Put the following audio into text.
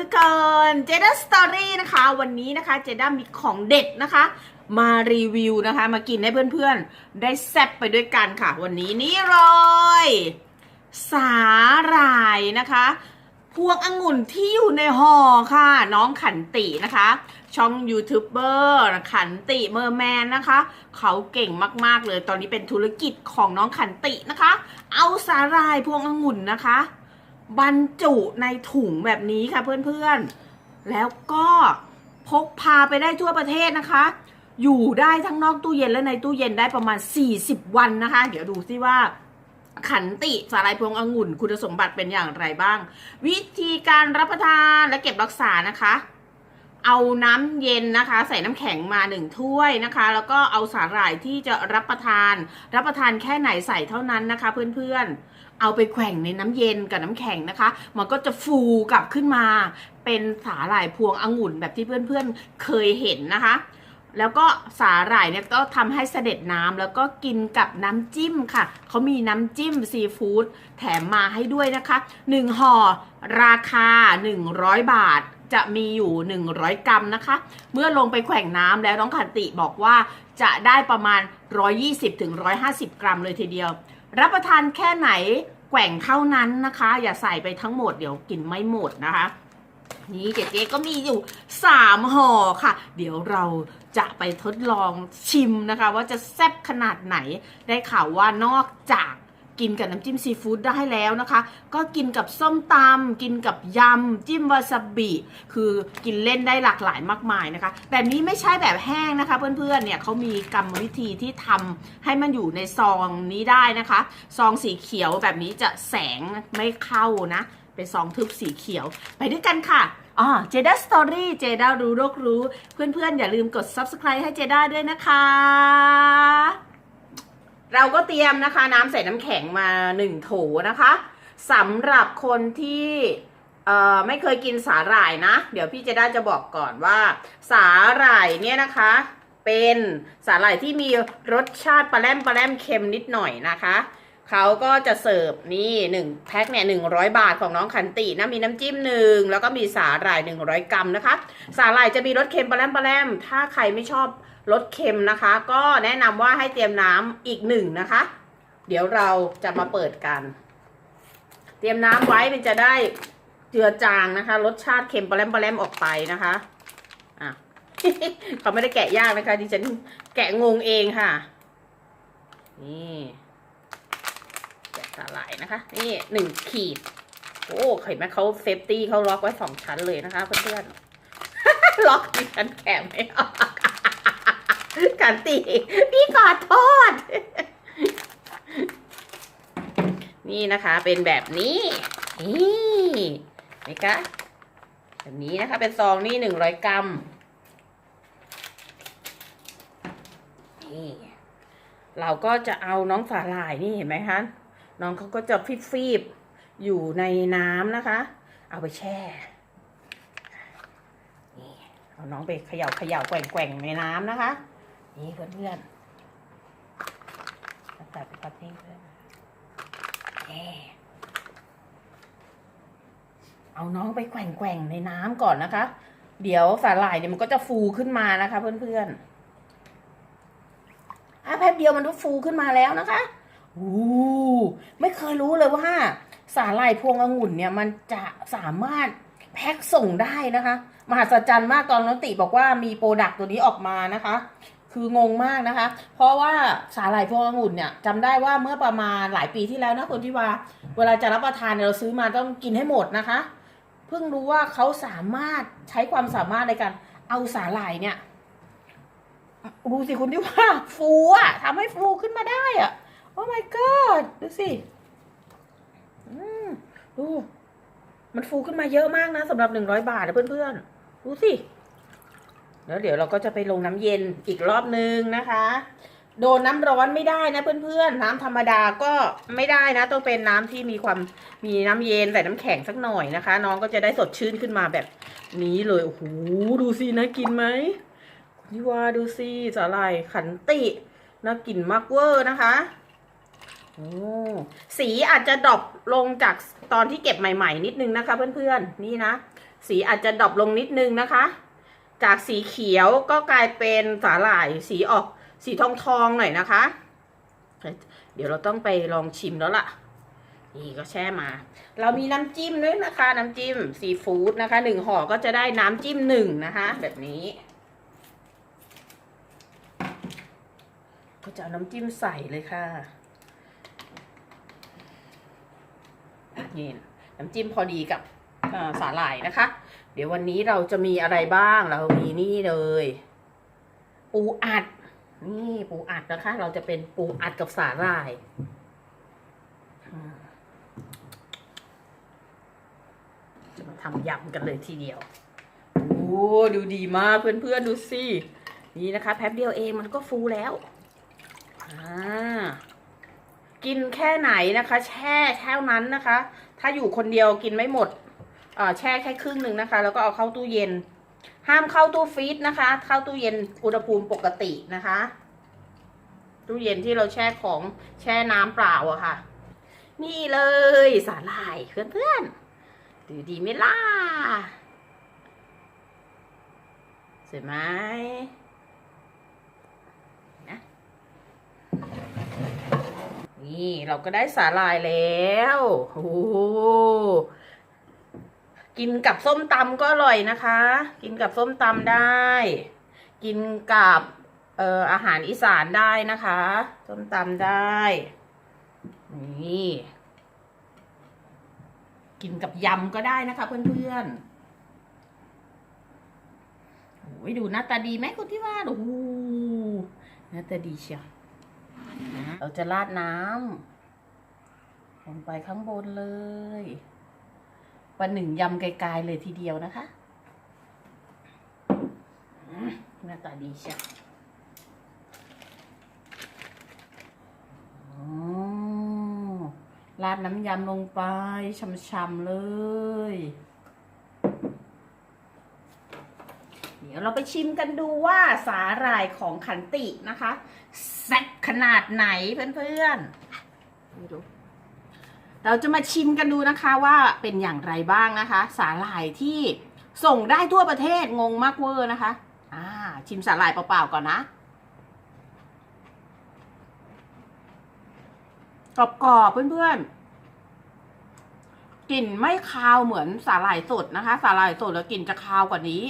ทุกคนเจด้าสตอรี่นะคะ วันนี้นะคะเจด้ามีของเด็ดนะคะ มารีวิวนะคะ มากินให้เพื่อนๆ ได้แซ่บไปด้วยกันค่ะ วันนี้นี่เลยสาหร่ายนะคะ พวงองุ่นที่อยู่ในห่อค่ะ น้องขันตินะคะ ช่องยูทูบเบอร์ขันติเมอร์แมนนะคะ เขาเก่งมากๆเลย ตอนนี้เป็นธุรกิจของน้องขันตินะคะ เอาสาหร่ายพวงองุ่นนะคะ บรรจุในถุงแบบนี้ค่ะเพื่อนๆ แล้วก็พกพาไปได้ทั่วประเทศนะคะ อยู่ได้ทั้งนอกตู้เย็นและในตู้เย็นได้ประมาณ 40 วันนะคะ เดี๋ยวดูซิว่าขันติสาหร่ายพวงองุ่นคุณสมบัติเป็นอย่างไรบ้าง วิธีการรับประทานและเก็บรักษานะคะ เอาน้ำเย็นนะคะ ใส่น้ำแข็งมาหนึ่งถ้วยนะคะ แล้วก็เอาสาหร่ายที่จะรับประทาน รับประทานแค่ไหนใส่เท่านั้นนะคะ เพื่อนๆ เอาไปแขว่งในน้ำเย็นกับน้ำแข็งนะคะ มันก็จะฟูกลับขึ้นมา เป็นสาหร่ายพวงองุ่นแบบที่เพื่อนๆเคยเห็นนะคะ แล้วก็สาหร่ายเนี่ยก็ทำให้เสด็จน้ำแล้วก็กินกับน้ำจิ้มค่ะ เขามีน้ำจิ้มซีฟู้ดแถมมาให้ด้วยนะคะ 1ห่อราคา 100 บาทจะมีอยู่ 100 กรัมนะคะ เมื่อลงไปแขว่งน้ำแล้วน้องขันติบอกว่าจะได้ประมาณ 120-150 กรัมเลยทีเดียว รับประทานแค่ไหนแกว่งเท่านั้นนะคะ อย่าใส่ไปทั้งหมดเดี๋ยวกินไม่หมดนะคะนี่เจ๊ก็มีอยู่3ห่อค่ะ เดี๋ยวเราจะไปทดลองชิมนะคะ ว่าจะแซ่บขนาดไหนได้ข่าวว่านอกจาก กินกับน้ำจิ้มซีฟู้ดได้แล้วนะคะ ก็กินกับส้มตำกินกับยำ จิ้มวาซาบิ คือกินเล่นได้หลากหลายมากมายนะคะ แบบนี้ไม่ใช่แบบแห้งนะคะ เพื่อนๆ เนี่ยเขามีกรรมวิธีที่ทำให้มันอยู่ในซองนี้ได้นะคะ ซองสีเขียวแบบนี้จะแสงไม่เข้านะ เป็นซองทึบสีเขียว ไปด้วยกันค่ะอ๋อเจด้าสตอรี่เจด้ารู้โลกรู้ เพื่อนๆ อย่าลืมกด subscribe ให้เจด้าด้วยนะคะ เราก็เตรียมนะคะน้ำใส่น้ำแข็งมาหนึ่งโถนะคะสำหรับคนที่เอ่อไม่เคยกินสาหร่ายนะ เดี๋ยวพี่เจด้าจะบอกก่อนว่า สาหร่ายเนี่ยนะคะ เป็นสาหร่ายที่มีรสชาติปลาแรมปลาแรมเค็มนิดหน่อยนะคะเขาก็จะเสิร์ฟนี่หนึ่งแพ็คเนี่ยหนึ่งร้อยบาทของน้องขันตินะมีน้ำจิ้มหนึ่งแล้วก็มีสาหร่ายหนึ่งร้อยกรัมนะคะ สาหร่ายจะมีรสเค็มปลาแรมปลาแรมถ้าใครไม่ชอบ รสเค็มนะคะ ก็แนะนำว่าให้เตรียมน้ำอีกหนึ่งนะคะ เดี๋ยวเราจะมาเปิดกัน เตรียมน้ำไว้มันจะได้เจือจางนะคะ รสชาติเค็มปลาแรมปลาแรมออกไปนะคะอะเขาไม่ได้แกะยากนะคะดิฉันแกะงงเองค่ะ นี่แกะสาหร่ายนะคะ นี่หนึ่งขีดโอ้เห็นไหมเขาเซฟตี้เขาล็อกไว้สองชั้นเลยนะคะเพื่อนๆล็อกดิฉันแกะไม่ออก กันตีพี่ขอโทษ นี่นะคะเป็นแบบนี้ นี่ไหมคะแบบนี้นะคะ เป็นซองนี่หนึ่งร้อยกรัม นี่ เราก็จะเอาน้องสาหร่ายนี่เห็นไหมคะ น้องเขาก็จะฟีบๆ อยู่ในน้ำนะคะ เอาไปแช่นี่เอาน้องไปเขย่าเขย่าแกว่งแกว่งในน้ำนะคะ นี่เพื่อนๆตัดไปตัดนี่เพื่อนนี่เอาน้องไปแกว่งแกว่งในน้ำก่อนนะคะ เดี๋ยวสาหร่ายเนี่ยมันก็จะฟูขึ้นมานะคะ เพื่อนๆอะแป๊บเดียวมันก็ฟูขึ้นมาแล้วนะคะอู้ไม่เคยรู้เลยว่าสาหร่ายพวงองุ่นเนี่ย มันจะสามารถแพ็คส่งได้นะคะ มหัศจรรย์มากตอนน้องติบอกว่ามีโปรดักต์ตัวนี้ออกมานะคะ คืองงมากนะคะ เพราะว่าสาหร่ายพวงองุ่นเนี่ยจำได้ว่าเมื่อประมาณหลายปีที่แล้วนะคุณที่ว่า เวลาจะรับประทานเนี่ยเราซื้อมาต้องกินให้หมดนะคะ เพิ่งรู้ว่าเขาสามารถใช้ความสามารถในการเอาสาหร่ายเนี่ยดูสิคุณที่ว่า ฟูอะทำให้ฟูขึ้นมาได้อะโอ้ my god ดูสิอืมดู มันฟูขึ้นมาเยอะมากนะสำหรับหนึ่งร้อยบาทนะเพื่อนๆ ดูสิ แล้วเดี๋ยวเราก็จะไปลงน้ำเย็นอีกรอบนึงนะคะ โดนน้ำร้อนไม่ได้นะเพื่อนๆ น้ำธรรมดาก็ไม่ได้นะ ต้องเป็นน้ำที่มีความมีน้ำเย็นใส่น้ำแข็งสักหน่อยนะคะ น้องก็จะได้สดชื่นขึ้นมาแบบนี้เลยโอ้โหดูสินะกินไหมนี่ว่าดูสิสาหร่ายขันติน่ากินมากเวอร์นะคะโอ้สีอาจจะดรอปลงจากตอนที่เก็บใหม่ ๆ นิดนึงนะคะ เพื่อนๆนี่นะสีอาจจะดรอปลงนิดนึงนะคะ จากสีเขียวก็กลายเป็นสาหร่ายสีออกสีทองทองๆหน่อยนะคะ เดี๋ยวเราต้องไปลองชิมแล้วล่ะ นี่ก็แช่มา เรามีน้ำจิ้มด้วยนะคะ น้ำจิ้มซีฟู้ดนะคะหนึ่งห่อก็จะได้น้ำจิ้มหนึ่งนะคะ แบบนี้ก็จะเอาน้ำจิ้มใส่เลยค่ะนี่น้ำจิ้มพอดีกับสาหร่ายนะคะ เดี๋ยววันนี้เราจะมีอะไรบ้าง เรามีนี่เลย ปูอัด นี่ปูอัดนะคะ เราจะเป็นปูอัดกับสาหร่าย จะมาทำยำกันเลยทีเดียว โอ้ดูดีมากเพื่อนๆดูสิ นี่นะคะแป๊บเดียวเองมันก็ฟูแล้วอ่ากินแค่ไหนนะคะ แช่เท่านั้นนะคะ ถ้าอยู่คนเดียวกินไม่หมด แช่แค่ครึ่งหนึ่งนะคะ แล้วก็เอาเข้าตู้เย็น ห้ามเข้าตู้ฟรีซนะคะ เข้าตู้เย็นอุณหภูมิปกตินะคะ ตู้เย็นที่เราแช่ของแช่น้ำเปล่าอะค่ะ นี่เลยสาหร่ายเพื่อนๆดูดีไหมล่ะสวยไหมนะนี่เราก็ได้สาหร่ายแล้วโอ้ กินกับส้มตำก็อร่อยนะคะ กินกับส้มตำได้ กินกับเอ่ออาหารอีสานได้นะคะ ส้มตำได้ นี่ กินกับยำก็ได้นะคะเพื่อนๆโอ้ยดูหน้าตาดีไหมคุณที่ว่าโอ้โหหน้าตาดีเชียวเราจะราดน้ำลงไปข้างบนเลย ประหนึ่งยำไกลๆเลยทีเดียวนะคะหน้าตาดีเชียวอ๋อราดน้ำยำลงไปช่ำๆเลย เดี๋ยวเราไปชิมกันดูว่าสาหร่ายของขันตินะคะแซ่บขนาดไหนเพื่อนๆไม่รู้ เราจะมาชิมกันดูนะคะว่าเป็นอย่างไรบ้างนะคะ สาหร่ายที่ส่งได้ทั่วประเทศงงมากเวอร์นะคะ อ่า ชิมสาหร่ายเปล่าๆก่อนนะกรอบๆเพื่อนๆกลิ่นไม่คาวเหมือนสาหร่ายสดนะคะ สาหร่ายสดแล้วกลิ่นจะคาวกว่านี้